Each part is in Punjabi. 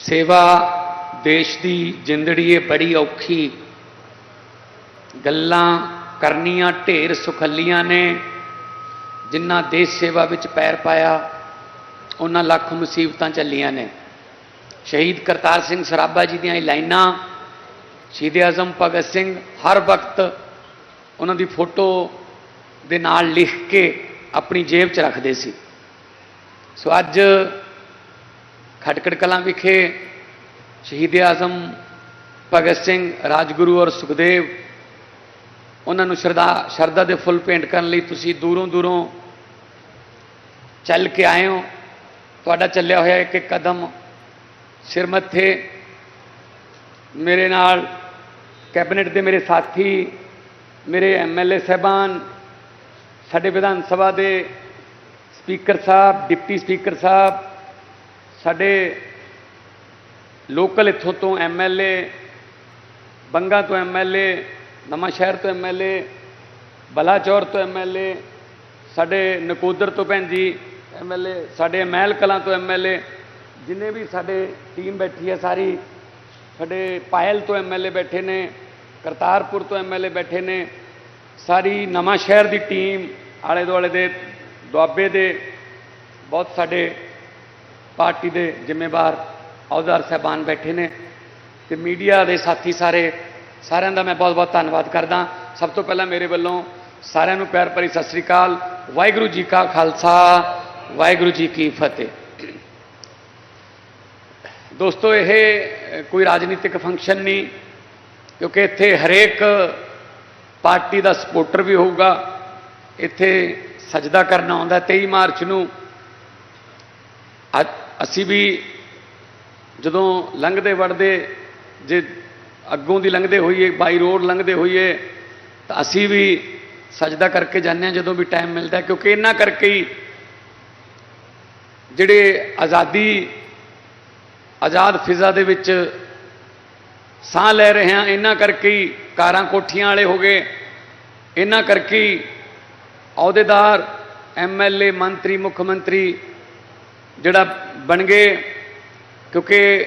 ਸੇਵਾ ਦੇਸ਼ ਦੀ ਜਿੰਦੜੀ ਇਹ ਬੜੀ ਔਖੀ। ਗੱਲਾਂ ਕਰਨੀਆਂ ਢੇਰ ਸੁਖੱਲੀਆਂ ਨੇ। ਜਿਨ੍ਹਾਂ ਦੇਸ਼ ਸੇਵਾ ਵਿੱਚ ਪੈਰ ਪਾਇਆ, ਉਹਨਾਂ ਲੱਖ ਮੁਸੀਬਤਾਂ ਚੱਲੀਆਂ ਨੇ। ਸ਼ਹੀਦ ਕਰਤਾਰ ਸਿੰਘ ਸਰਾਭਾ ਜੀ ਦੀਆਂ ਇਹ ਲਾਈਨਾਂ, ਸ਼ਹੀਦ ਆਜ਼ਮ ਭਗਤ ਸਿੰਘ ਹਰ ਵਕਤ ਉਹਨਾਂ ਦੀ ਫੋਟੋ ਦੇ ਨਾਲ ਲਿਖ ਕੇ ਆਪਣੀ ਜੇਬ 'ਚ ਰੱਖਦੇ ਸੀ। ਸੋ ਅੱਜ ਖਟਕੜ ਕਲਾਂ ਵਿਖੇ ਸ਼ਹੀਦ ਆਜ਼ਮ, ਭਗਤ ਸਿੰਘ, ਰਾਜਗੁਰੂ ਔਰ ਸੁਖਦੇਵ, ਉਹਨਾਂ ਨੂੰ ਸ਼ਰਧਾ ਸ਼ਰਧਾ ਦੇ ਫੁੱਲ ਭੇਂਟ ਕਰਨ ਲਈ ਤੁਸੀਂ ਦੂਰੋਂ ਦੂਰੋਂ ਚੱਲ ਕੇ ਆਏ ਹੋ। ਤੁਹਾਡਾ ਚੱਲਿਆ ਹੋਇਆ ਇੱਕ ਇੱਕ ਕਦਮ ਸਿਰ ਮੱਥੇ ਮੇਰੇ ਨਾਲ ਕੈਬਨਿਟ ਦੇ ਮੇਰੇ ਸਾਥੀ, ਮੇਰੇ ਐਮਐਲਏ ਸਹਿਬਾਨ, ਸਾਡੇ ਵਿਧਾਨ ਸਭਾ ਦੇ ਸਪੀਕਰ ਸਾਹਿਬ, ਡਿਪਟੀ ਸਪੀਕਰ ਸਾਹਿਬ ਸਾਡੇ ਲੋਕਲ ਇੱਥੋਂ ਤੋਂ ਐਮਐਲਏ ਬੰਗਾ ਤੋਂ ਐਮਐਲਏ ਨਵਾਂ ਸ਼ਹਿਰ ਤੋਂ ਐਮਐਲਏ ਬਲਾਚੌਰ ਤੋਂ ਐਮਐਲਏ ਸਾਡੇ ਨਕੋਦਰ ਤੋਂ ਭੈਣ ਜੀ ਐਮਐਲਏ ਸਾਡੇ ਮਹਿਲ ਕਲਾਂ ਤੋਂ ਐਮਐਲਏ ਜਿੰਨੇ ਵੀ ਸਾਡੇ ਟੀਮ ਬੈਠੀ ਹੈ ਸਾਰੀ, ਸਾਡੇ ਪਾਇਲ ਤੋਂ ਐਮਐਲਏ ਬੈਠੇ ਨੇ, ਕਰਤਾਰਪੁਰ ਤੋਂ ਐਮਐਲਏ ਬੈਠੇ ਨੇ, ਸਾਰੀ ਨਵਾਂ ਸ਼ਹਿਰ ਦੀ ਟੀਮ, ਆਲੇ ਦੁਆਲੇ ਦੇ ਦੁਆਬੇ ਦੇ, ਬਹੁਤ ਸਾਡੇ ਪਾਰਟੀ ਦੇ ਜ਼ਿੰਮੇਵਾਰ ਅਹੁਦਾਰ ਸਾਹਿਬਾਨ ਬੈਠੇ ਨੇ ਤੇ ਮੀਡੀਆ ਦੇ ਸਾਥੀ ਸਾਰੇ, ਸਾਰਿਆਂ ਦਾ ਮੈਂ ਬਹੁਤ ਬਹੁਤ ਧੰਨਵਾਦ ਕਰਦਾ। ਸਭ ਤੋਂ ਪਹਿਲਾਂ ਮੇਰੇ ਵੱਲੋਂ ਸਾਰਿਆਂ ਨੂੰ ਪਿਆਰ ਭਰੀ ਸਤਿ ਸ੍ਰੀ ਅਕਾਲ। ਵਾਹਿਗੁਰੂ ਜੀ ਕਾ ਖਾਲਸਾ, ਵਾਹਿਗੁਰੂ ਜੀ ਕੀ ਫਤਿਹ। ਦੋਸਤੋ, ਇਹ ਕੋਈ ਰਾਜਨੀਤਿਕ ਫੰਕਸ਼ਨ ਨਹੀਂ, ਕਿਉਂਕਿ ਇੱਥੇ ਹਰੇਕ ਪਾਰਟੀ ਦਾ ਸਪੋਰਟਰ ਵੀ ਹੋਊਗਾ। ਇੱਥੇ ਸਜਦਾ ਕਰਨ ਆਉਂਦਾ 23 ਮਾਰਚ ਨੂੰ। ਅੱਜ ਅਸੀਂ ਵੀ ਜਦੋਂ ਲੰਘਦੇ ਵੜਦੇ, ਜੇ ਅੱਗੋਂ ਦੀ ਲੰਘਦੇ ਹੋਈਏ, ਬਾਈ ਰੋਡ ਲੰਘਦੇ ਹੋਈਏ, ਤਾਂ ਅਸੀਂ ਵੀ ਸਜਦਾ ਕਰਕੇ ਜਾਂਦੇ ਹਾਂ ਜਦੋਂ ਵੀ ਟਾਈਮ ਮਿਲਦਾ ਕਿਉਂਕਿ ਇਹਨਾਂ ਕਰਕੇ ਹੀ ਜਿਹੜੇ ਆਜ਼ਾਦੀ, ਆਜ਼ਾਦ ਫਿਜ਼ਾ ਦੇ ਵਿੱਚ ਸਾਹ ਲੈ ਰਹੇ ਹਾਂ, ਇਹਨਾਂ ਕਰਕੇ ਹੀ ਕਾਰਾਂ ਕੋਠੀਆਂ ਵਾਲੇ ਹੋ ਗਏ, ਇਹਨਾਂ ਕਰਕੇ ਹੀ ਅਹੁਦੇਦਾਰ ਐਮਐਲਏ ਮੰਤਰੀ, ਮੁੱਖ ਮੰਤਰੀ ਜਿਹੜਾ ਬਣ ਗਏ, ਕਿਉਂਕਿ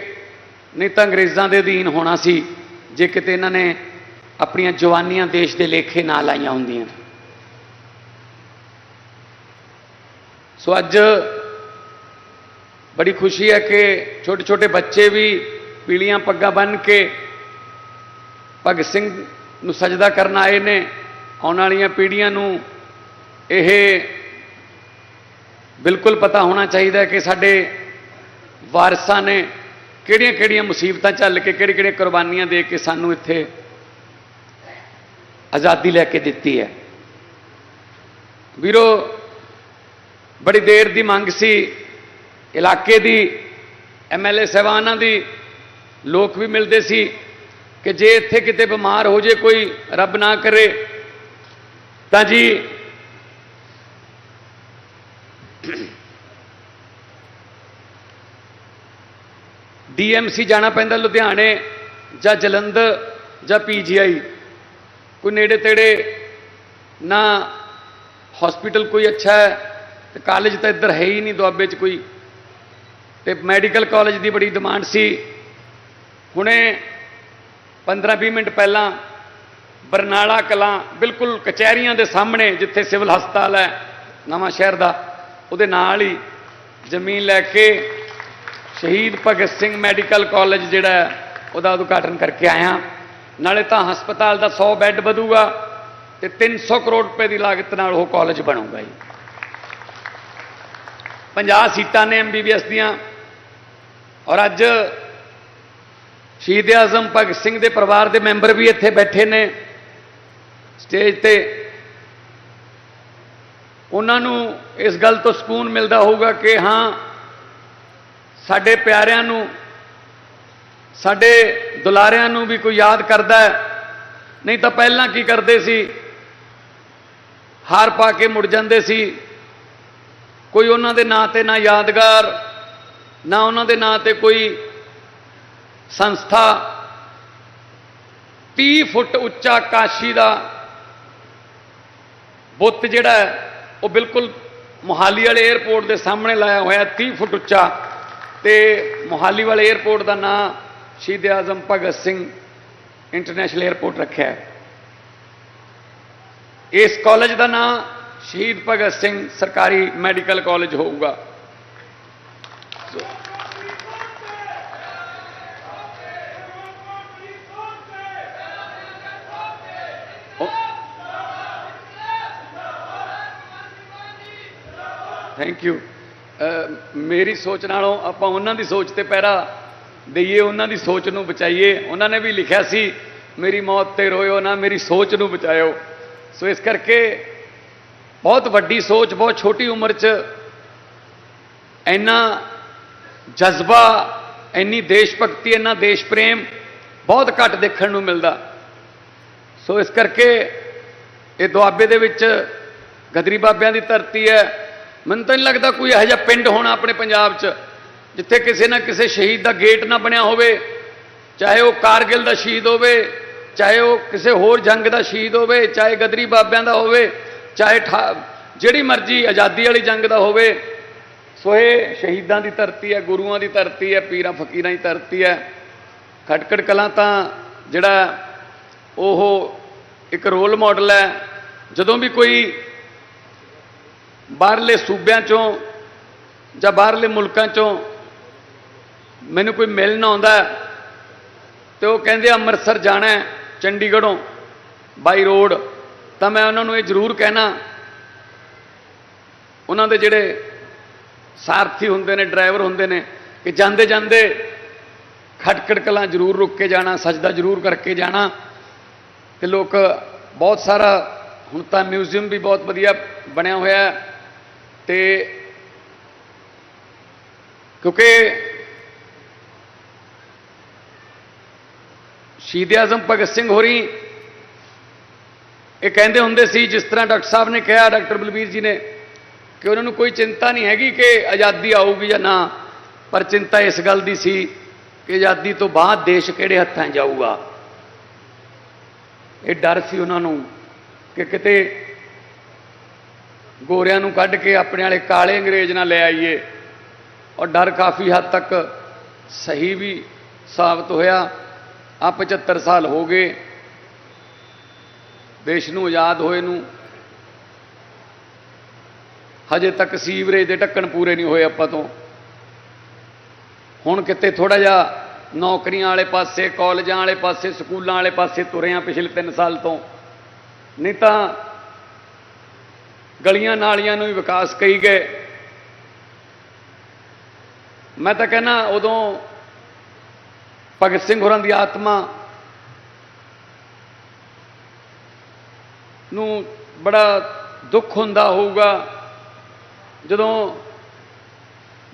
ਨਹੀਂ ਤਾਂ ਅੰਗਰੇਜ਼ਾਂ ਦੇ ਅਧੀਨ ਹੋਣਾ ਸੀ, ਜੇ ਕਿਤੇ ਇਹਨਾਂ ਨੇ ਆਪਣੀਆਂ ਜਵਾਨੀਆਂ ਦੇਸ਼ ਦੇ ਲੇਖੇ ਨਾ ਲਾਈਆਂ ਹੁੰਦੀਆਂ। ਸੋ ਅੱਜ ਬੜੀ ਖੁਸ਼ੀ ਹੈ ਕਿ ਛੋਟੇ ਛੋਟੇ ਬੱਚੇ ਵੀ ਪੀਲੀਆਂ ਪੱਗਾਂ ਬੰਨ੍ਹ ਕੇ ਭਗਤ ਸਿੰਘ ਨੂੰ ਸਜਦਾ ਕਰਨ ਆਏ ਨੇ, ਆਉਣ ਵਾਲੀਆਂ ਪੀੜ੍ਹੀਆਂ ਨੂੰ ਇਹ ਬਿਲਕੁਲ ਪਤਾ ਹੋਣਾ ਚਾਹੀਦਾ ਕਿ ਸਾਡੇ ਵਾਰਸਾਂ ਨੇ ਕਿਹੜੀਆਂ-ਕਿਹੜੀਆਂ ਮੁਸੀਬਤਾਂ ਝੱਲ ਕੇ, ਕਿਹੜੀ-ਕਿਹੜੀਆਂ ਕੁਰਬਾਨੀਆਂ ਦੇ ਕੇ ਸਾਨੂੰ ਇੱਥੇ ਆਜ਼ਾਦੀ ਲੈ ਕੇ ਦਿੱਤੀ ਹੈ। ਵੀਰੋ, ਬੜੀ ਦੇਰ ਦੀ ਮੰਗ ਸੀ। ਇਲਾਕੇ ਦੀ ਐਮਐਲਏ ਸਹਿਬਾਨਾਂ ਦੀ ਲੋਕ ਵੀ ਮਿਲਦੇ ਸੀ ਕਿ ਜੇ ਇੱਥੇ ਕਿਤੇ ਬਿਮਾਰ ਹੋ ਜੇ, ਕੋਈ ਰੱਬ ਨਾ ਕਰੇ, ਤਾਂ ਜੀ ਡੀਐਮਸੀ ਜਾਣਾ ਪੈਂਦਾ ਲੁਧਿਆਣੇ, ਜਾਂ ਜਲੰਧਰ, ਜਾਂ ਪੀਜੀਆਈ ਕੋਈ ਨੇੜੇ ਤੇੜੇ ਨਾ ਹਸਪੀਟਲ ਕੋਈ ਅੱਛਾ ਹੈ, ਤੇ ਕਾਲਜ ਤਾਂ ਇੱਧਰ ਹੈ ਹੀ ਨਹੀਂ ਦੁਆਬੇ 'ਚ ਕੋਈ। ਤੇ ਮੈਡੀਕਲ ਕਾਲਜ ਦੀ ਬੜੀ ਡਿਮਾਂਡ ਸੀ। ਹੁਣੇ 15-20 ਮਿੰਟ ਪਹਿਲਾਂ ਬਰਨਾਲਾ ਕਲਾਂ, ਬਿਲਕੁਲ ਕਚਹਿਰੀਆਂ ਦੇ ਸਾਹਮਣੇ, ਜਿੱਥੇ ਸਿਵਲ ਹਸਪਤਾਲ ਹੈ ਨਵਾਂ ਸ਼ਹਿਰ ਦਾ ਉਹਦੇ ਨਾਲ ਹੀ ਜ਼ਮੀਨ ਲੈ ਕੇ ਸ਼ਹੀਦ ਭਗਤ ਸਿੰਘ ਮੈਡੀਕਲ ਕਾਲਜ ਜਿਹੜਾ ਉਹਦਾ ਉਦਘਾਟਨ ਕਰਕੇ ਆਇਆ। ਨਾਲੇ ਤਾਂ ਹਸਪਤਾਲ ਦਾ 100 ਬੈੱਡ ਵਧੂਗਾ ਤੇ 300 ਕਰੋੜ ਰੁਪਏ ਦੀ ਲਾਗਤ ਨਾਲ ਉਹ ਕਾਲਜ ਬਣੂਗਾ ਜੀ। 50 ਸੀਟਾਂ ਨੇ ਐਮਬੀਬੀਐਸ ਦੀਆਂ। ਔਰ ਅੱਜ ਸ਼ਹੀਦ ਆਜ਼ਮ ਭਗਤ ਸਿੰਘ ਦੇ ਪਰਿਵਾਰ ਦੇ ਮੈਂਬਰ ਵੀ ਇੱਥੇ ਬੈਠੇ ਨੇ। ਸਟੇਜ ਤੇ ਉਹਨਾਂ ਨੂੰ ਇਸ ਗੱਲ ਤੋਂ ਸਕੂਨ ਮਿਲਦਾ ਹੋਊਗਾ ਕਿ ਹਾਂ, ਸਾਡੇ ਪਿਆਰਿਆਂ ਨੂੰ, ਸਾਡੇ ਦੁਲਾਰਿਆਂ ਨੂੰ ਵੀ ਕੋਈ ਯਾਦ ਕਰਦਾ ਹੈ। ਨਹੀਂ ਤਾਂ ਪਹਿਲਾਂ ਕੀ ਕਰਦੇ ਸੀ? ਹਾਰ ਪਾ ਕੇ ਮੁੜ ਜਾਂਦੇ ਸੀ। ਕੋਈ ਉਹਨਾਂ ਦੇ ਨਾਂ ਤੇ ਨਾ ਯਾਦਗਾਰ, ਨਾ ਉਹਨਾਂ ਦੇ ਨਾਂ ਤੇ ਕੋਈ ਸੰਸਥਾ। 30 ਫੁੱਟ ਉੱਚਾ ਕਾਸ਼ੀ ਦਾ ਬੁੱਤ ਜਿਹੜਾ ਹੈ ਉਹ ਬਿਲਕੁਲ ਮੋਹਾਲੀ ਵਾਲੇ 에어ਪੋਰਟ ਦੇ ਸਾਹਮਣੇ ਲਾਇਆ ਹੋਇਆ 30 ਫੁੱਟ ਉੱਚਾ। ਤੇ ਮੋਹਾਲੀ ਵਾਲੇ 에어ਪੋਰਟ ਦਾ ਨਾਂ ਸ਼ਹੀਦ ਆਜ਼ਮ ਭਗਤ ਸਿੰਘ ਇੰਟਰਨੈਸ਼ਨਲ 에어ਪੋਰਟ ਰੱਖਿਆ ਹੈ। ਇਸ ਕਾਲਜ ਦਾ ਨਾਂ ਸ਼ਹੀਦ ਭਗਤ ਸਿੰਘ ਸਰਕਾਰੀ ਮੈਡੀਕਲ ਕਾਲਜ ਹੋਊਗਾ। ਥੈਂਕ ਯੂ ਮੇਰੀ ਸੋਚ ਨਾਲੋਂ ਆਪਾਂ ਉਹਨਾਂ ਦੀ ਸੋਚ ਤੇ ਪਹਿਰਾ ਦਈਏ, ਉਹਨਾਂ ਦੀ ਸੋਚ ਨੂੰ ਬਚਾਈਏ। ਉਹਨਾਂ ਨੇ ਵੀ ਲਿਖਿਆ ਸੀ, ਮੇਰੀ ਮੌਤ ਤੇ ਰੋਇਓ ਨਾ, ਮੇਰੀ ਸੋਚ ਨੂੰ ਬਚਾਇਓ। ਸੋ ਇਸ ਕਰਕੇ ਬਹੁਤ ਵੱਡੀ ਸੋਚ, ਬਹੁਤ ਛੋਟੀ ਉਮਰ 'ਚ ਇੰਨਾ ਜਜ਼ਬਾ, ਇੰਨੀ ਦੇਸ਼ ਭਗਤੀ ਇੰਨਾ ਦੇਸ਼ ਪ੍ਰੇਮ ਬਹੁਤ ਘੱਟ ਦੇਖਣ ਨੂੰ ਮਿਲਦਾ। ਸੋ ਇਸ ਕਰਕੇ ਇਹ ਦੁਆਬੇ ਦੇ ਵਿੱਚ ਗਦਰੀ ਬਾਬਿਆਂ ਦੀ ਧਰਤੀ ਹੈ। ਮੈਨੂੰ ਤਾਂ ਨਹੀਂ ਲੱਗਦਾ ਕੋਈ ਇਹੋ ਜਿਹਾ ਪਿੰਡ ਹੋਣਾ ਆਪਣੇ ਪੰਜਾਬ 'ਚ, ਜਿੱਥੇ ਕਿਸੇ ਨਾ ਕਿਸੇ ਸ਼ਹੀਦ ਦਾ ਗੇਟ ਨਾ ਬਣਿਆ ਹੋਵੇ। ਚਾਹੇ ਉਹ ਕਾਰਗਿਲ ਦਾ ਸ਼ਹੀਦ ਹੋਵੇ, ਚਾਹੇ ਉਹ ਕਿਸੇ ਹੋਰ ਜੰਗ ਦਾ ਸ਼ਹੀਦ ਹੋਵੇ, ਚਾਹੇ ਗਦਰੀ ਬਾਬਿਆਂ ਦਾ ਹੋਵੇ, ਚਾਹੇ ਠਾ- ਜਿਹੜੀ ਮਰਜ਼ੀ ਆਜ਼ਾਦੀ ਵਾਲੀ ਜੰਗ ਦਾ ਹੋਵੇ, ਸੋ ਇਹ ਸ਼ਹੀਦਾਂ ਦੀ ਧਰਤੀ ਹੈ, ਗੁਰੂਆਂ ਦੀ ਧਰਤੀ ਹੈ, ਪੀਰਾਂ ਫਕੀਰਾਂ ਦੀ ਧਰਤੀ ਹੈ। ਖਟਕੜ ਕਲਾਂ ਤਾਂ ਜਿਹੜਾ ਉਹ ਇੱਕ ਰੋਲ ਮਾਡਲ ਹੈ, ਜਦੋਂ ਵੀ ਕੋਈ ਬਾਹਰਲੇ ਸੂਬਿਆਂ ਚੋਂ ਜਾਂ ਬਾਹਰਲੇ ਮੁਲਕਾਂ ਚੋਂ ਮੈਨੂੰ ਕੋਈ ਮਿਲਣ ਆਉਂਦਾ ਹੈ, ਤੇ ਉਹ ਕਹਿੰਦੇ ਅੰਮ੍ਰਿਤਸਰ ਜਾਣਾ ਚੰਡੀਗੜ੍ਹੋਂ ਬਾਈ ਰੋਡ। ਤਾਂ ਮੈਂ ਉਹਨਾਂ ਨੂੰ ਇਹ ਜ਼ਰੂਰ ਕਹਿਣਾ ਉਹਨਾਂ ਦੇ ਜਿਹੜੇ ਸਾਰਥੀ ਹੁੰਦੇ ਨੇ ਡਰਾਈਵਰ ਹੁੰਦੇ ਨੇ ਕਿ ਜਾਂਦੇ ਜਾਂਦੇ ਖਟਕੜ ਕਲਾਂ ਜ਼ਰੂਰ ਰੁਕ ਕੇ ਜਾਣਾ ਸਜਦਾ ਜ਼ਰੂਰ ਕਰਕੇ ਜਾਣਾ। ਤੇ ਲੋਕ ਬਹੁਤ ਸਾਰਾ ਹੁਣ ਤਾਂ ਮਿਊਜ਼ੀਅਮ ਵੀ ਬਹੁਤ ਵਧੀਆ ਬਣਿਆ ਹੋਇਆ ਹੈ। ਤੇ ਕਿਉਂਕਿ ਸ਼ਹੀਦ ਆਜ਼ਮ ਭਗਤ ਸਿੰਘ ਹੋਰੀ ਇਹ ਕਹਿੰਦੇ ਹੁੰਦੇ ਸੀ, ਜਿਸ ਤਰ੍ਹਾਂ ਡਾਕਟਰ ਸਾਹਿਬ ਨੇ ਕਿਹਾ, ਡਾਕਟਰ ਬਲਬੀਰ ਜੀ ਨੇ, ਕਿ ਉਹਨਾਂ ਨੂੰ ਕੋਈ ਚਿੰਤਾ ਨਹੀਂ ਹੈਗੀ ਕਿ ਆਜ਼ਾਦੀ ਆਊਗੀ ਜਾਂ ਨਾ, ਪਰ ਚਿੰਤਾ ਇਸ ਗੱਲ ਦੀ ਸੀ ਕਿ ਆਜ਼ਾਦੀ ਤੋਂ ਬਾਅਦ ਦੇਸ਼ ਕਿਹੜੇ ਹੱਥਾਂ ਜਾਊਗਾ। ਇਹ ਡਰ ਸੀ ਉਹਨਾਂ ਨੂੰ ਕਿ ਕਿਤੇ ਗੋਰਿਆਂ ਨੂੰ ਕੱਢ ਕੇ ਆਪਣੇ ਵਾਲੇ ਕਾਲੇ ਅੰਗਰੇਜ਼ ਨਾਲ ਲੈ ਆਈਏ। ਔਰ ਡਰ ਕਾਫੀ ਹੱਦ ਤੱਕ ਸਹੀ ਵੀ ਸਾਬਤ ਹੋਇਆ। ਆ 75 ਸਾਲ ਹੋ ਗਏ। ਦੇਸ਼ ਨੂੰ ਆਜ਼ਾਦ ਹੋਏ ਨੂੰ। ਹਜੇ ਤੱਕ ਸੀਵਰੇਜ ਦੇ ਢੱਕਣ ਪੂਰੇ ਨਹੀਂ ਹੋਏ ਆਪਾਂ ਤੋਂ। ਹੁਣ ਕਿਤੇ ਥੋੜਾ ਜਿਹਾ ਨੌਕਰੀਆਂ ਵਾਲੇ ਪਾਸੇ, ਕਾਲਜਾਂ ਵਾਲੇ ਪਾਸੇ, ਸਕੂਲਾਂ ਵਾਲੇ ਪਾਸੇ ਤੁਰੇ ਆ ਪਿਛਲੇ 3 ਸਾਲ ਤੋਂ। ਨਹੀਂ ਤਾਂ ਗਲੀਆਂ ਨਾਲੀਆਂ ਨੂੰ ਵੀ ਵਿਕਾਸ ਕਹੀ ਗਏ। ਮੈਂ ਤਾਂ ਕਹਿੰਦਾ ਉਦੋਂ ਭਗਤ ਸਿੰਘ ਹੋਰਾਂ ਦੀ ਆਤਮਾ ਨੂੰ ਬੜਾ ਦੁੱਖ ਹੁੰਦਾ ਹੋਊਗਾ। ਜਦੋਂ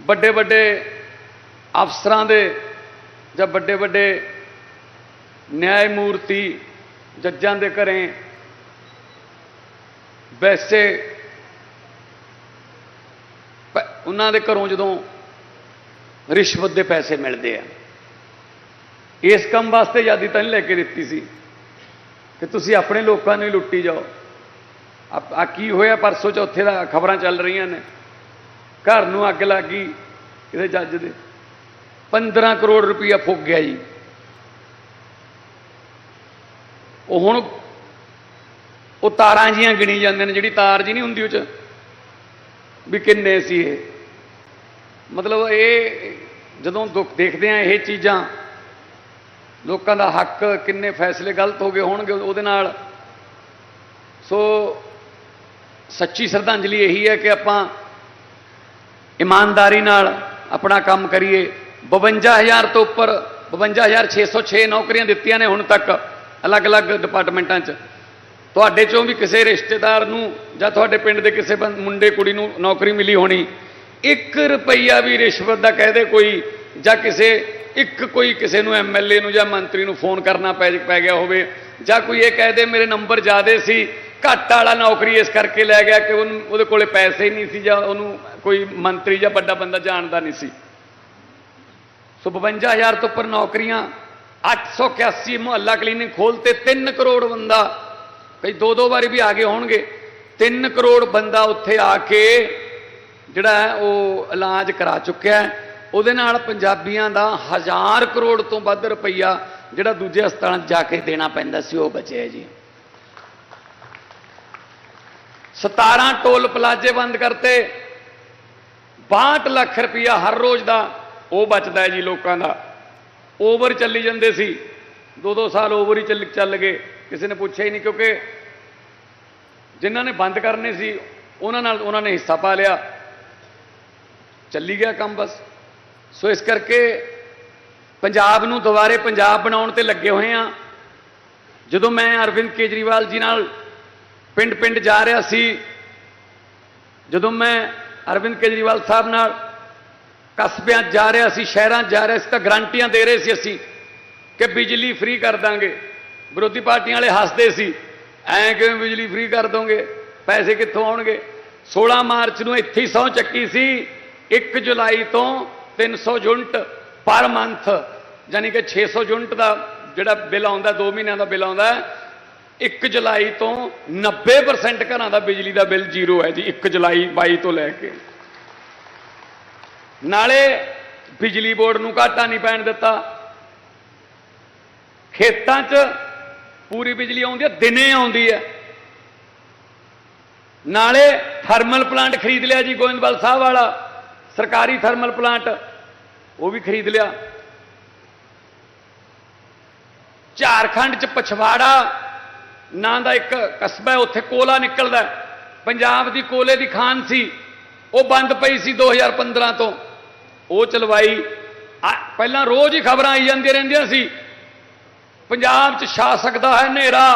ਵੱਡੇ ਵੱਡੇ ਅਫਸਰਾਂ ਦੇ ਜਾਂ ਵੱਡੇ ਵੱਡੇ ਨਿਆਇਮੂਰਤੀ ਜੱਜਾਂ ਦੇ ਘਰੇ ਵੈਸੇ ਉਹਨਾਂ ਦੇ ਘਰੋਂ ਜਦੋਂ ਰਿਸ਼ਵਤ ਦੇ ਪੈਸੇ ਮਿਲਦੇ ਆ। ਇਸ ਕੰਮ ਵਾਸਤੇ ਆਜ਼ਾਦੀ ਤਾਂ ਨਹੀਂ ਲੈ ਕੇ ਦਿੱਤੀ ਸੀ। ਕਿ ਤੁਸੀਂ ਆਪਣੇ ਲੋਕਾਂ ਨੂੰ ਹੀ ਲੁੱਟੀ ਜਾਓ। ਆ ਕੀ ਹੋਇਆ? ਪਰਸੋਂ ਚੌਥੇ ਦਾ ਖਬਰਾਂ ਚੱਲ ਰਹੀਆਂ ਨੇ। ਘਰ ਨੂੰ ਅੱਗ ਲੱਗ ਗਈ ਕਿਸੇ ਜੱਜ ਦੇ। 15 ਕਰੋੜ ਰੁਪਇਆ ਫੁੱਕ ਗਿਆ ਜੀ। ਉਹ ਹੁਣ ਉਹ ਤਾਰਾਂ ਜੀਆਂ ਗਿਣੀ ਜਾਂਦੇ ਨੇ। ਜਿਹੜੀ ਤਾਰ ਜੀ ਨਹੀਂ ਹੁੰਦੀ ਉਹ ਚ। ਵੀ ਕਿੰਨੇ ਸੀ ਇਹ? ਮਤਲਬ ਇਹ ਜਦੋਂ ਦੁੱਖ ਦੇਖਦੇ ਆ ਇਹ ਚੀਜ਼ਾਂ, ਲੋਕਾਂ ਦਾ ਹੱਕ ਕਿੰਨੇ ਫੈਸਲੇ ਗਲਤ ਹੋ ਗਏ ਹੋਣਗੇ ਉਹਦੇ ਨਾਲ। ਸੋ ਸੱਚੀ ਸ਼ਰਧਾਂਜਲੀ ਇਹੀ ਹੈ ਕਿ ਆਪਾਂ ਇਮਾਨਦਾਰੀ ਨਾਲ ਆਪਣਾ ਕੰਮ ਕਰੀਏ। 52000 ਤੋਂ ਉੱਪਰ 52606 ਨੌਕਰੀਆਂ ਦਿੱਤੀਆਂ ਨੇ ਹੁਣ ਤੱਕ ਅਲੱਗ-ਅਲੱਗ ਡਿਪਾਰਟਮੈਂਟਾਂ 'ਚ। ਤੁਹਾਡੇ ਚੋਂ ਵੀ ਕਿਸੇ ਰਿਸ਼ਤੇਦਾਰ ਨੂੰ ਜਾਂ ਤੁਹਾਡੇ ਪਿੰਡ ਦੇ ਕਿਸੇ ਬੰ- ਮੁੰਡੇ, ਕੁੜੀ ਨੂੰ ਨੌਕਰੀ ਮਿਲੀ ਹੋਣੀ 1 ਰੁਪਈਆ ਵੀ ਰਿਸ਼ਵਤ ਦਾ ਕਹਦੇ ਕੋਈ, ਜਾਂ ਕਿਸੇ, ਇੱਕ ਕੋਈ ਕਿਸੇ ਨੂੰ ਐਮਐਲਏ ਨੂੰ ਜਾਂ ਮੰਤਰੀ ਨੂੰ ਫੋਨ ਕਰਨਾ ਪੈ ਪੈ ਗਿਆ ਹੋਵੇ, ਜਾਂ ਕੋਈ ਇਹ ਕਹਦੇ ਮੇਰੇ ਨੰਬਰ ਜ਼ਿਆਦੇ ਸੀ, ਘੱਟ ਵਾਲਾ ਨੌਕਰੀ ਇਸ ਕਰਕੇ ਲੈ ਗਿਆ ਕਿ ਉਹਨੂੰ, ਉਹਦੇ ਕੋਲੇ ਪੈਸੇ ਹੀ ਨਹੀਂ ਸੀ ਜਾਂ ਉਹਨੂੰ ਕੋਈ ਮੰਤਰੀ ਜਾਂ ਵੱਡਾ ਬੰਦਾ ਜਾਣਦਾ ਨਹੀਂ ਸੀ। ਸੋ 52000 ਤੋਂ ਉੱਪਰ ਨੌਕਰੀਆਂ 881 ਮੁਹੱਲਾ ਕਲੀਨਿਕ ਖੋਲਤੇ 3 ਕਰੋੜ ਬੰਦਾ ਕਈ ਦੋ ਦੋ ਵਾਰੀ ਵੀ ਆ ਗਏ ਹੋਣਗੇ 3 ਕਰੋੜ ਬੰਦਾ ਉੱਥੇ ਆ ਕੇ ਜਿਹੜਾ ਹੈ, ਉਹ ਇਲਾਜ ਕਰਾ ਚੁੱਕਿਆ ਉਹਦੇ ਨਾਲ ਪੰਜਾਬੀਆਂ ਦਾ ਹਜ਼ਾਰ ਕਰੋੜ ਤੋਂ ਵੱਧ ਰੁਪਈਆ ਜਿਹੜਾ ਦੂਜੇ ਹਸਪਤਾਲਾਂ 'ਚ ਜਾ ਕੇ ਦੇਣਾ ਪੈਂਦਾ ਸੀ, ਉਹ ਬਚਿਆ ਜੀ। 17 ਟੋਲ ਪਲਾਜ਼ੇ ਬੰਦ ਕਰਤੇ। 62 ਲੱਖ ਰੁਪਈਆ ਹਰ ਰੋਜ਼ ਦਾ ਉਹ ਬਚਦਾ ਹੈ ਜੀ ਲੋਕਾਂ ਦਾ। ਓਵਰ ਚੱਲੀ ਜਾਂਦੇ ਸੀ। ਦੋ ਦੋ ਸਾਲ ਓਵਰ ਹੀ ਚੱਲ ਚੱਲ ਗਏ। ਕਿਸੇ ਨੇ ਪੁੱਛਿਆ ਹੀ ਨਹੀਂ ਕਿਉਂਕਿ ਜਿਨ੍ਹਾਂ ਨੇ ਬੰਦ ਕਰਨੇ ਸੀ, ਉਹਨਾਂ ਨਾਲ ਉਹਨਾਂ ਨੇ ਹਿੱਸਾ ਪਾ ਲਿਆ। ਚੱਲੀ ਗਿਆ ਕੰਮ ਬਸ। ਸੋ ਇਸ ਕਰਕੇ ਪੰਜਾਬ ਨੂੰ ਦੁਬਾਰੇ ਪੰਜਾਬ ਬਣਾਉਣ ਤੇ ਲੱਗੇ ਹੋਏ ਆ ਜਦੋਂ ਮੈਂ ਅਰਵਿੰਦ ਕੇਜਰੀਵਾਲ ਜੀ ਨਾਲ ਪਿੰਡ ਪਿੰਡ ਜਾ ਰਿਹਾ ਸੀ, ਜਦੋਂ ਮੈਂ ਅਰਵਿੰਦ ਕੇਜਰੀਵਾਲ ਸਾਹਿਬ ਨਾਲ ਕਸਬਿਆਂ ਜਾ ਰਿਹਾ ਸੀ, ਸ਼ਹਿਰਾਂ 'ਚ ਜਾ ਰਿਹਾ ਸੀ ਤਾਂ ਗਰੰਟੀਆਂ ਦੇ ਰਹੇ ਸੀ ਅਸੀਂ ਕਿ ਬਿਜਲੀ ਫ੍ਰੀ ਕਰ ਦਾਂਗੇ। ਵਿਰੋਧੀ ਪਾਰਟੀਆਂ ਵਾਲੇ ਹੱਸਦੇ ਸੀ, ਐਂ ਕਿਵੇਂ ਬਿਜਲੀ ਫ੍ਰੀ ਕਰ ਦੋਗੇ? ਪੈਸੇ ਕਿੱਥੋਂ ਆਉਣਗੇ? 16 ਮਾਰਚ ਨੂੰ ਇੱਥੇ ਹੀ ਸਹੁੰ ਚੱਕੀ ਸੀ। 1 ਜੁਲਾਈ ਤੋਂ 300 ਯੂਨਿਟ ਪਰ ਮੰਥ ਯਾਨੀ ਕਿ 600 ਯੂਨਿਟ ਦਾ ਜਿਹੜਾ ਬਿੱਲ ਆਉਂਦਾ 2 ਮਹੀਨਿਆਂ ਦਾ ਬਿੱਲ ਆਉਂਦਾ 1 ਜੁਲਾਈ ਤੋਂ 90% ਘਰਾਂ ਦਾ ਬਿਜਲੀ ਦਾ ਬਿੱਲ ਜ਼ੀਰੋ ਹੈ ਜੀ 1 ਜੁਲਾਈ 22 ਤੋਂ ਲੈ ਕੇ। ਨਾਲੇ ਬਿਜਲੀ ਬੋਰਡ ਨੂੰ ਘਾਟਾ ਨਹੀਂ ਪੈਣ ਦਿੱਤਾ। ਖੇਤਾਂ 'ਚ ਪੂਰੀ ਬਿਜਲੀ ਆਉਂਦੀ ਹੈ, ਦਿਨੇ ਆਉਂਦੀ ਹੈ। ਨਾਲੇ ਥਰਮਲ ਪਲਾਂਟ ਖਰੀਦ ਲਿਆ ਜੀ ਗੋਇੰਦਵਾਲ ਸਾਹਿਬ ਵਾਲਾ। ਸਰਕਾਰੀ ਥਰਮਲ ਪਲਾਂਟ, ਉਹ ਵੀ ਖਰੀਦ ਲਿਆ। ਝਾਰਖੰਡ 'ਚ ਪਛਵਾੜਾ, ਨਾਂ ਦਾ ਇੱਕ ਕਸਬਾ ਹੈ, ਉੱਥੇ ਕੋਲਾ ਨਿਕਲਦਾ ਪੰਜਾਬ ਦੀ ਕੋਲੇ ਦੀ ਖਾਨ ਸੀ, ਉਹ ਬੰਦ ਪਈ ਸੀ 2015 ਤੋਂ। ਉਹ ਚਲਵਾਈ ਪਹਿਲਾਂ ਰੋਜ਼ ਹੀ ਖਬਰਾਂ ਆਈ ਜਾਂਦੀਆਂ ਰਹਿੰਦੀਆਂ ਸੀ। ਪੰਜਾਬ 'ਚ ਛਾ ਸਕਦਾ ਹੈ ਹਨੇਰਾ,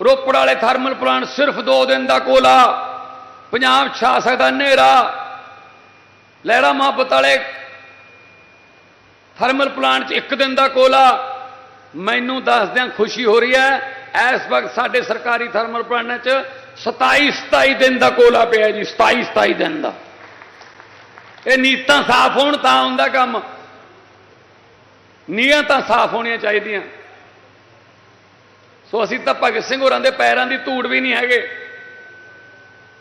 ਰੋਪੜ ਵਾਲੇ ਥਰਮਲ ਪਲਾਂਟ ਸਿਰਫ 2 ਦਿਨ ਦਾ ਕੋਲਾ, ਪੰਜਾਬ ਛਾ ਸਕਦਾ ਹਨੇਰਾ। ਲਹਿਰਾ ਮੁਹੱਬਤ ਵਾਲੇ ਥਰਮਲ ਪਲਾਂਟ 'ਚ ਇੱਕ ਦਿਨ ਦਾ ਕੋਲਾ। ਮੈਨੂੰ ਦੱਸਦਿਆਂ ਖੁਸ਼ੀ ਹੋ ਰਹੀ ਹੈ, ਇਸ ਵਕਤ ਸਾਡੇ ਸਰਕਾਰੀ ਥਰਮਲ ਪਲਾਂਟਾਂ 'ਚ 27 27 ਦਿਨ ਦਾ ਕੋਲਾ ਪਿਆ ਜੀ 27 27 ਦਿਨ ਦਾ। ਇਹ ਨੀਤਾਂ ਸਾਫ਼ ਹੋਣ ਤਾਂ ਹੁੰਦਾ ਕੰਮ। ਨੀਅਤਾਂ ਸਾਫ਼ ਹੋਣੀਆਂ ਚਾਹੀਦੀਆਂ। ਸੋ ਅਸੀਂ ਤਾਂ ਭਗਤ ਸਿੰਘ ਹੋਰਾਂ ਦੇ ਪੈਰਾਂ ਦੀ ਧੂੜ ਵੀ ਨਹੀਂ ਹੈਗੇ।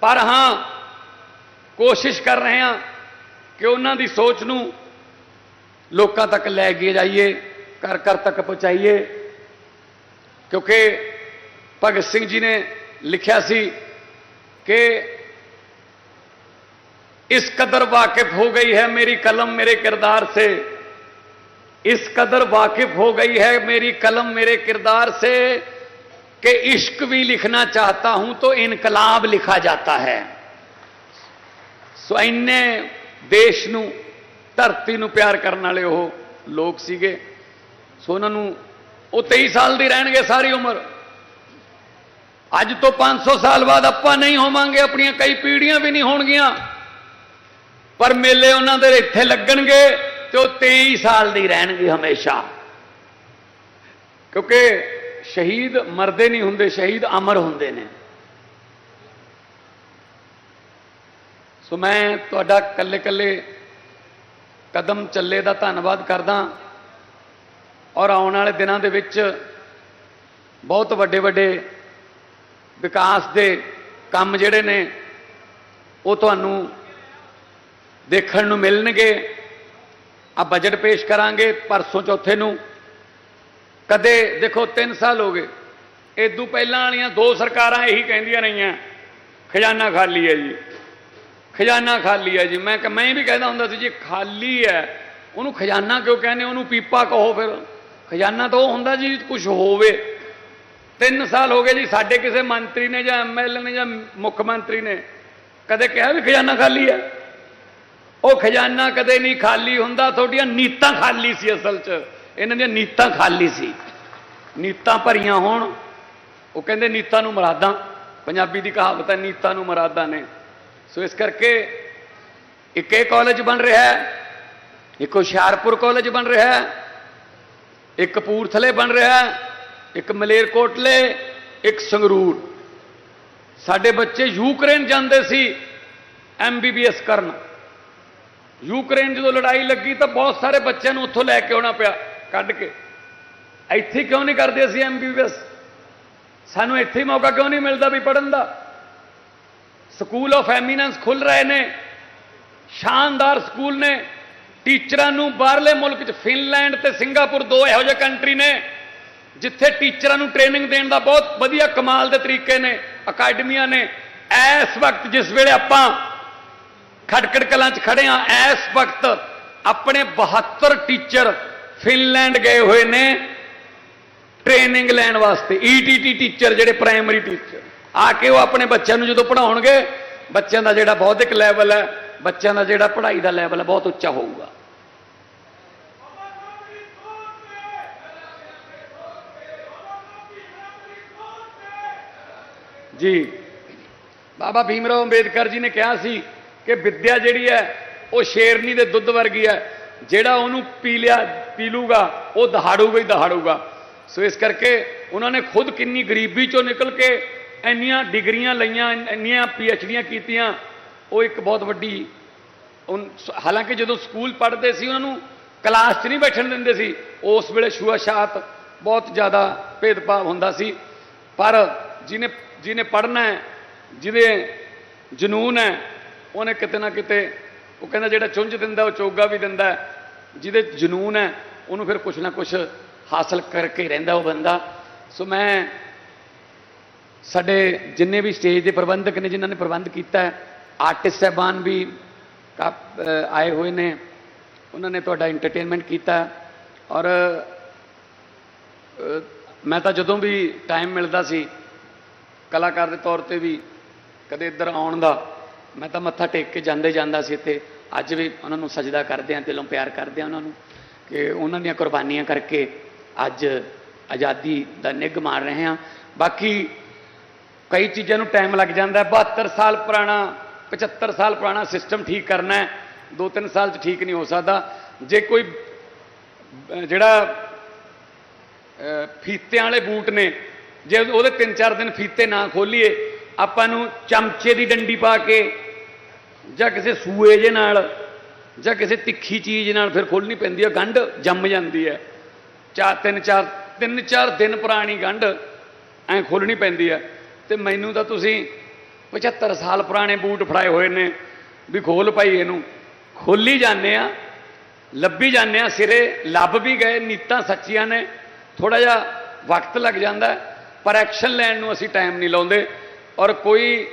ਪਰ ਹਾਂ, ਕੋਸ਼ਿਸ਼ ਕਰ ਰਹੇ ਹਾਂ ਕਿ ਉਹਨਾਂ ਦੀ ਸੋਚ ਨੂੰ ਲੋਕਾਂ ਤੱਕ ਲੈ ਕੇ ਜਾਈਏ ਘਰ ਘਰ ਤੱਕ ਪਹੁੰਚਾਈਏ ਕਿਉਂਕਿ ਭਗਤ ਸਿੰਘ ਜੀ ਨੇ ਲਿਖਿਆ ਸੀ ਕਿ इस कदर वाकिफ हो गई है मेरी कलम मेरे किरदार से इस कदर वाकिफ हो गई है मेरी कलम मेरे किरदार से कि इश्क भी लिखना चाहता हूं तो इनकलाब लिखा जाता है ਸੋ ਇੰਨੇ ਦੇਸ਼ ਨੂੰ, ਧਰਤੀ ਨੂੰ ਪਿਆਰ ਕਰਨ ਵਾਲੇ ਉਹ ਲੋਕ ਸੀਗੇ। ਸੋ ਉਹਨਾਂ ਨੂੰ ਉਹ 23 ਸਾਲ ਦੇ ਰਹਿਣਗੇ ਸਾਰੀ ਉਮਰ। ਅੱਜ ਤੋਂ 500 ਸਾਲ ਬਾਅਦ ਆਪਾਂ ਨਹੀਂ ਹੋਵਾਂਗੇ, ਆਪਣੀਆਂ ਕਈ ਪੀੜ੍ਹੀਆਂ ਵੀ ਨਹੀਂ ਹੋਣਗੀਆਂ। ਪਰ ਮੇਲੇ ਉਹਨਾਂ ਦੇ ਇੱਥੇ ਲੱਗਣਗੇ ਤੇ ਉਹ 23 ਸਾਲ ਦੀ ਰਹਿਣਗੇ ਹਮੇਸ਼ਾ। ਕਿਉਂਕਿ ਸ਼ਹੀਦ ਮਰਦੇ ਨਹੀਂ ਹੁੰਦੇ, ਸ਼ਹੀਦ ਅਮਰ ਹੁੰਦੇ ਨੇ। ਸੋ ਮੈਂ ਤੁਹਾਡਾ ਕੱਲੇ ਕੱਲੇ ਕਦਮ ਚੱਲੇ ਦਾ ਧੰਨਵਾਦ ਕਰਦਾ ਔਰ ਆਉਣ ਵਾਲੇ ਦਿਨਾਂ ਦੇ ਵਿੱਚ ਬਹੁਤ ਵੱਡੇ ਵੱਡੇ ਵਿਕਾਸ ਦੇ ਕੰਮ ਜਿਹੜੇ ਨੇ ਉਹ ਤੁਹਾਨੂੰ ਦੇਖਣ ਨੂੰ ਮਿਲਣਗੇ। ਆ ਬਜਟ ਪੇਸ਼ ਕਰਾਂਗੇ ਪਰਸੋਂ ਚੌਥੇ ਨੂੰ। ਕਦੇ ਦੇਖੋ 3 ਸਾਲ ਹੋ ਗਏ। ਇਦੋਂ ਪਹਿਲਾਂ ਵਾਲੀਆਂ ਦੋ ਸਰਕਾਰਾਂ ਇਹੀ ਕਹਿੰਦੀਆਂ ਰਹੀਆਂ, ਖਜ਼ਾਨਾ ਖਾਲੀ ਹੈ ਜੀ। ਖਜ਼ਾਨਾ ਖਾਲੀ ਹੈ ਜੀ। ਮੈਂ ਕਿ, ਮੈਂ ਵੀ ਕਹਿੰਦਾ ਹੁੰਦਾ ਸੀ ਜੀ, ਖਾਲੀ ਹੈ। ਉਹਨੂੰ ਖਜ਼ਾਨਾ ਕਿਉਂ ਕਹਿੰਦੇ? ਉਹਨੂੰ ਪੀਪਾ ਕਹੋ ਫਿਰ। ਖਜ਼ਾਨਾ ਤਾਂ ਉਹ ਹੁੰਦਾ ਜੀ ਕੁਝ ਹੋਵੇ। 3 ਸਾਲ ਹੋ ਗਏ ਜੀ, ਸਾਡੇ ਕਿਸੇ ਮੰਤਰੀ ਨੇ ਜਾਂ ਐਮਐਲਏ ਨੇ ਜਾਂ ਮੁੱਖ ਮੰਤਰੀ ਨੇ ਕਦੇ ਕਿਹਾ ਵੀ ਖਜ਼ਾਨਾ ਖਾਲੀ ਹੈ? ਉਹ ਖਜ਼ਾਨਾ ਕਦੇ ਨਹੀਂ ਖਾਲੀ ਹੁੰਦਾ। ਤੁਹਾਡੀਆਂ ਨੀਤਾਂ ਖਾਲੀ ਸੀ ਅਸਲ 'ਚ। ਇਹਨਾਂ ਦੀਆਂ ਨੀਤਾਂ ਖਾਲੀ ਸੀ। ਨੀਤਾਂ ਭਰੀਆਂ ਹੋਣ। ਉਹ ਕਹਿੰਦੇ, ਨੀਤਾਂ ਨੂੰ ਮਰਾਦਾਂ। ਪੰਜਾਬੀ ਦੀ ਕਹਾਵਤ ਹੈ, ਨੀਤਾਂ ਨੂੰ ਮਰਾਦਾਂ ਨੇ। ਸੋ ਇਸ ਕਰਕੇ ਇੱਕ ਇਹ ਕਾਲਜ ਬਣ ਰਿਹਾ ਹੈ, ਇੱਕ ਹੁਸ਼ਿਆਰਪੁਰ ਕਾਲਜ ਬਣ ਰਿਹਾ ਹੈ, ਇੱਕ ਕਪੂਰਥਲੇ ਬਣ ਰਿਹਾ ਹੈ, ਇੱਕ ਮਲੇਰਕੋਟਲੇ, ਇੱਕ ਸੰਗਰੂਰ। ਸਾਡੇ ਬੱਚੇ ਯੂਕਰੇਨ ਜਾਂਦੇ ਸੀ ਐਮਬੀਬੀਐਸ ਕਰਨ। ਯੂਕਰੇਨ ਜਦੋਂ ਲੜਾਈ ਲੱਗੀ ਤਾਂ ਬਹੁਤ ਸਾਰੇ ਬੱਚਿਆਂ ਨੂੰ ਉੱਥੋਂ ਲੈ ਕੇ ਆਉਣਾ ਪਿਆ, ਕੱਢ ਕੇ। ਇੱਥੇ ਕਿਉਂ ਨਹੀਂ ਕਰਦੇ ਅਸੀਂ ਐਮਬੀਬੀਐਸ ਸਾਨੂੰ ਇੱਥੇ ਮੌਕਾ ਕਿਉਂ ਨਹੀਂ ਮਿਲਦਾ ਵੀ ਪੜਨ ਦਾ? ਸਕੂਲ ਆਫ ਐਮੀਨੈਂਸ ਖੁੱਲ ਰਹੇ ਨੇ। ਸ਼ਾਨਦਾਰ ਸਕੂਲ ਨੇ। ਟੀਚਰਾਂ ਨੂੰ ਬਾਹਰਲੇ ਮੁਲਕ 'ਚ ਫਿਨਲੈਂਡ ਤੇ ਸਿੰਗਾਪੁਰ ਦੋ ਇਹੋ ਜਿਹੇ ਕੰਟਰੀ ਨੇ, ਜਿੱਥੇ ਟੀਚਰਾਂ ਨੂੰ ਟ੍ਰੇਨਿੰਗ ਦੇਣ ਦਾ ਬਹੁਤ ਵਧੀਆ ਕਮਾਲ ਦੇ ਤਰੀਕੇ ਨੇ, ਅਕੈਡਮੀਆਂ ਨੇ। ਇਸ ਵਕਤ ਜਿਸ ਵੇਲੇ ਆਪਾਂ ਖਟਕੜ ਕਲਾਂ 'ਚ ਖੜੇ ਆ ਇਸ ਵਕਤ ਆਪਣੇ 72 ਟੀਚਰ ਫਿਨਲੈਂਡ ਗਏ ਹੋਏ ਨੇ। ਟ੍ਰੇਨਿੰਗ ਲੈਣ ਵਾਸਤੇ ਈਟੀਟੀ ਟੀਚਰ ਜਿਹੜੇ ਪ੍ਰਾਇਮਰੀ ਟੀਚਰ ਆ ਕੇ ਉਹ ਆਪਣੇ ਬੱਚਿਆਂ ਨੂੰ ਜਦੋਂ ਪੜਾਉਣਗੇ ਬੱਚਿਆਂ ਦਾ ਜਿਹੜਾ ਬੌਧਿਕ ਲੈਵਲ ਹੈ, ਬੱਚਿਆਂ ਦਾ ਜਿਹੜਾ ਪੜ੍ਹਾਈ ਦਾ ਲੈਵਲ ਹੈ, ਬਹੁਤ ਉੱਚਾ ਹੋਊਗਾ। ਜੀ। ਬਾਬਾ ਭੀਮ ਰਾਓ ਅੰਬੇਦਕਰ ਜੀ ਨੇ ਕਿਹਾ ਸੀ ਕਿ ਵਿੱਦਿਆ ਜਿਹੜੀ ਹੈ, ਉਹ ਸ਼ੇਰਨੀ ਦੇ ਦੁੱਧ ਵਰਗੀ ਹੈ। ਜਿਹੜਾ ਉਹਨੂੰ ਪੀ ਲਿਆ ਪੀ ਲੂਗਾ ਉਹ ਦਹਾੜੂਗਾ ਹੀ ਦਹਾੜੂਗਾ। ਸੋ ਇਸ ਕਰਕੇ ਉਹਨਾਂ ਨੇ ਖੁਦ ਕਿੰਨੀ ਗਰੀਬੀ ਚੋਂ ਨਿਕਲ ਕੇ ਇੰਨੀਆਂ ਡਿਗਰੀਆਂ ਲਈਆਂ, ਇੰਨੀਆਂ ਪੀ ਐੱਚ ਡੀਆਂ ਕੀਤੀਆਂ, ਉਹ ਇੱਕ ਬਹੁਤ ਵੱਡੀ ਹਾਲਾਂਕਿ ਜਦੋਂ ਸਕੂਲ ਪੜ੍ਹਦੇ ਸੀ, ਉਹਨਾਂ ਨੂੰ ਕਲਾਸ 'ਚ ਨਹੀਂ ਬੈਠਣ ਦਿੰਦੇ ਸੀ, ਉਸ ਵੇਲੇ ਛੂਆਛਾਤ ਬਹੁਤ ਜ਼ਿਆਦਾ ਭੇਦਭਾਵ ਹੁੰਦਾ ਸੀ। ਪਰ ਜਿਹਨੇ ਜਿਹਨੇ ਪੜ੍ਹਨਾ ਹੈ, ਜਿਹਦੇ ਜਨੂਨ ਹੈ, ਉਹਨੇ ਕਿਤੇ ਨਾ ਕਿਤੇ, ਉਹ ਕਹਿੰਦਾ ਜਿਹੜਾ ਚੁੰਝ ਦਿੰਦਾ, ਉਹ ਚੋਗਾ ਵੀ ਦਿੰਦਾ ਜਿਹਦੇ ਜਨੂਨ ਹੈ, ਉਹਨੂੰ ਫਿਰ ਕੁਛ ਨਾ ਕੁਛ ਹਾਸਲ ਕਰਕੇ ਰਹਿੰਦਾ ਉਹ ਬੰਦਾ। ਸੋ ਮੈਂ ਸਾਡੇ ਜਿੰਨੇ ਵੀ ਸਟੇਜ ਦੇ ਪ੍ਰਬੰਧਕ ਨੇ, ਜਿਨ੍ਹਾਂ ਨੇ ਪ੍ਰਬੰਧ ਕੀਤਾ ਹੈ ਆਰਟਿਸਟ ਸਹਿਬਾਨ ਵੀ ਕਾ- ਆਏ ਹੋਏ ਨੇ, ਉਹਨਾਂ ਨੇ ਤੁਹਾਡਾ ਐਂਟਰਟੇਨਮੈਂਟ ਕੀਤਾ ਔਰ ਮੈਂ ਤਾਂ ਜਦੋਂ ਵੀ ਟਾਈਮ ਮਿਲਦਾ ਸੀ, ਕਲਾਕਾਰ ਦੇ ਤੌਰ ਤੇ ਵੀ ਕਦੇ ਇੱਧਰ ਆਉਣ ਦਾ, ਮੈਂ ਤਾਂ ਮੱਥਾ ਟੇਕ ਕੇ ਜਾਂਦੇ ਜਾਂਦਾ ਸੀ ਇੱਥੇ। ਅੱਜ ਵੀ ਉਹਨਾਂ ਨੂੰ ਸਜਦਾ ਕਰਦੇ ਹਾਂ, ਦਿਲੋਂ ਪਿਆਰ ਕਰਦੇ ਹਾਂ ਉਹਨਾਂ ਨੂੰ ਕਿ ਉਹਨਾਂ ਦੀਆਂ ਕੁਰਬਾਨੀਆਂ ਕਰਕੇ ਅੱਜ ਆਜ਼ਾਦੀ ਦਾ ਨਿੱਘ ਮਾਰ ਰਹੇ ਹਾਂ। ਬਾਕੀ ਕਈ ਚੀਜ਼ਾਂ ਨੂੰ ਟਾਈਮ ਲੱਗ ਜਾਂਦਾ ਹੈ। 72 ਸਾਲ ਪੁਰਾਣਾ 75 ਸਾਲ ਪੁਰਾਣਾ ਸਿਸਟਮ ਠੀਕ ਕਰਨਾ ਹੈ। 2-3 ਸਾਲ 'ਚ ਠੀਕ ਨਹੀਂ ਹੋ ਸਕਦਾ। ਜੇ ਕੋਈ ਜਿਹੜਾ ਅਹ, ਫੀਤਿਆਂ ਵਾਲੇ ਬੂਟ ਨੇ ਜੇ ਉਹਦੇ 3-4 ਦਿਨ ਫੀਤੇ ਨਾ ਖੋਲੀਏ ਆਪਾਂ ਨੂੰ ਚਮਚੇ ਦੀ ਡੰਡੀ ਪਾ ਕੇ ਜਾਂ ਕਿਸੇ ਸੂਏ ਜੇ ਨਾਲ ਜਾਂ ਕਿਸੇ ਤਿੱਖੀ ਚੀਜ਼ ਨਾਲ ਫਿਰ ਖੋਲਣੀ ਪੈਂਦੀ ਹੈ। ਗੰਢ ਜੰਮ ਜਾਂਦੀ ਹੈ। ਚਾਰ ਤਿੰਨ ਚਾਰ ਤਿੰਨ ਚਾਰ ਦਿਨ ਪੁਰਾਣੀ ਗੰਢ ਐ ਖੋਲਣੀ ਪੈਂਦੀ ਹੈ। ਤੇ ਮੈਨੂੰ ਤਾਂ ਤੁਸੀਂ 75 ਸਾਲ ਪੁਰਾਣੇ ਬੂਟ ਫੜਾਏ ਹੋਏ ਨੇ ਵੀ ਖੋਲ ਪਾਈ ਇਹਨੂੰ। ਖੋਲੀ ਜਾਂਦੇ ਆ, ਲੱਭੀ ਜਾਂਦੇ ਆ, ਸਿਰੇ ਲੱਭ ਵੀ ਗਏ, ਨੀਤਾਂ ਸੱਚੀਆਂ ਨੇ। ਥੋੜਾ ਜਿਹਾ ਵਕਤ ਲੱਗ ਜਾਂਦਾ, ਪਰ ਐਕਸ਼ਨ ਲੈਣ ਨੂੰ ਅਸੀਂ ਟਾਈਮ ਨਹੀਂ ਲਾਉਂਦੇ। ਔਰ ਕੋਈ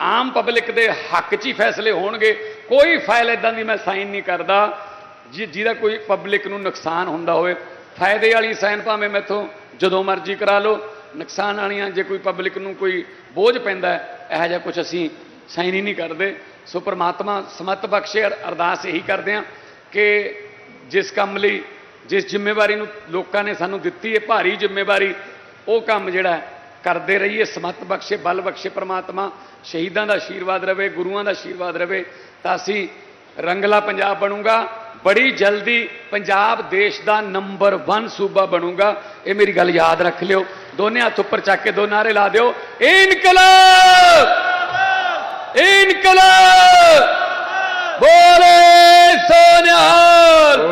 ਆਮ ਪਬਲਿਕ ਦੇ ਹੱਕ 'ਚ ਹੀ ਫੈਸਲੇ ਹੋਣਗੇ, ਕੋਈ ਫਾਈਲ ਇਦਾਂ ਦੀ ਮੈਂ ਸਾਈਨ ਨਹੀਂ ਕਰਦਾ, ਜਿ- ਜਿਹਦਾ ਕੋਈ ਪਬਲਿਕ ਨੂੰ ਨੁਕਸਾਨ ਹੁੰਦਾ ਹੋਵੇ। ਫਾਇਦੇ ਵਾਲੀ ਸਾਈਨ ਭਾਵੇਂ ਮੈਥੋਂ ਜਦੋਂ ਮਰਜ਼ੀ ਕਰਾ ਲਓ। ਨੁਕਸਾਨ ਵਾਲੀਆਂ, ਜੇ ਕੋਈ ਪਬਲਿਕ ਨੂੰ ਕੋਈ ਬੋਝ ਪੈਂਦਾ ਇਹੋ ਜਿਹਾ ਕੁਝ ਅਸੀਂ ਸਾਈਨ ਹੀ ਨਹੀਂ ਕਰਦੇ। ਸੋ ਪ੍ਰਮਾਤਮਾ ਸਮਤ ਬਖਸ਼ੇ ਅਰ- ਅਰਦਾਸ ਇਹੀ ਕਰਦੇ ਹਾਂ ਕਿ ਜਿਸ ਕੰਮ ਲਈ, ਜਿਸ ਜ਼ਿੰਮੇਵਾਰੀ ਨੂੰ ਲੋਕਾਂ ਨੇ ਸਾਨੂੰ ਦਿੱਤੀ ਹੈ ਭਾਰੀ ਜ਼ਿੰਮੇਵਾਰੀ, ਉਹ ਕੰਮ ਜਿਹੜਾ ਕਰਦੇ ਰਹੀਏ, ਸਮਤ ਬਖਸ਼ੇ, ਬਲ ਬਖਸ਼ੇ ਪ੍ਰਮਾਤਮਾ, ਸ਼ਹੀਦਾਂ ਦਾ ਆਸ਼ੀਰਵਾਦ ਰਵੇ, ਗੁਰੂਆਂ ਦਾ ਆਸ਼ੀਰਵਾਦ ਰਵੇ, ਤਾਂ ਅਸੀਂ ਰੰਗਲਾ ਪੰਜਾਬ ਬਣੂਗਾ। ਬੜੀ ਜਲਦੀ ਪੰਜਾਬ ਦੇਸ਼ ਦਾ ਨੰਬਰ 1 ਸੂਬਾ ਬਣੂਗਾ। ਇਹ ਮੇਰੀ ਗੱਲ ਯਾਦ ਰੱਖ ਲਿਓ। ਦੋਨੇ ਹੱਥ ਉੱਪਰ ਚੱਕ ਕੇ ਦੋ ਨਾਰੇ ਲਾ ਦਿਓ। ਇਨਕਲਾਬ! ਇਨਕਲਾਬ! ਬੋਲੇ ਸੋਨਿਹਾਲ!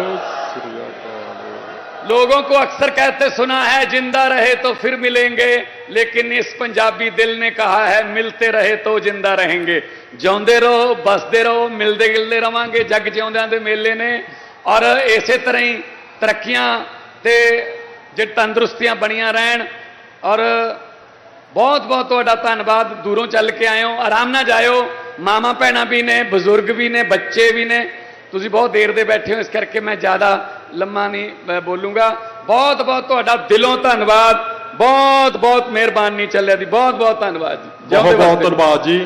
लोगों को अक्सर कहते सुना है जिंदा रहे तो फिर मिलेंगे लेकिन इस पंजाबी दिल ने कहा है मिलते रहे तो जिंदा रहेंगे ਜਿਉਂਦੇ ਰਹੋ ਬਸਦੇ ਰਹੋ ਮਿਲਦੇ ਗਿਲਦੇ ਰਵਾਂਗੇ ਜੱਗ ਜਿਉਂਦਿਆਂ ਦੇ ਮੇਲੇ ਨੇ ਔਰ ਇਸੇ ਤਰ੍ਹਾਂ ਹੀ ਤਰੱਕੀਆਂ ਤੇ ਜੇ ਤੰਦਰੁਸਤੀਆਂ ਬਣੀਆਂ ਰਹਿਣ ਔਰ ਬਹੁਤ ਬਹੁਤ ਤੁਹਾਡਾ ਧੰਨਵਾਦ ਦੂਰੋਂ ਚੱਲ ਕੇ ਆਏ ਹੋ ਆਰਾਮ ਨਾਲ ਜਾਇਓ ਮਾਮਾ ਭੈਣਾਂ ਵੀ ਨੇ ਬਜ਼ੁਰਗ ਵੀ ਨੇ ਬੱਚੇ ਵੀ ਨੇ ਤੁਸੀਂ ਬਹੁਤ ਦੇਰ ਦੇ ਬੈਠੇ ਹੋ ਇਸ ਕਰਕੇ ਮੈਂ ਜ਼ਿਆਦਾ ਲੰਮਾ ਨਹੀਂ ਬੋਲੂੰਗਾ। ਬਹੁਤ ਬਹੁਤ ਤੁਹਾਡਾ ਦਿਲੋਂ ਧੰਨਵਾਦ। ਬਹੁਤ ਬਹੁਤ ਮਿਹਰਬਾਨੀ ਚੱਲਿਆ ਦੀ। ਬਹੁਤ ਬਹੁਤ ਧੰਨਵਾਦ ਜੀ। ਬਹੁਤ ਬਹੁਤ। ਧੰਨਵਾਦ ਜੀ।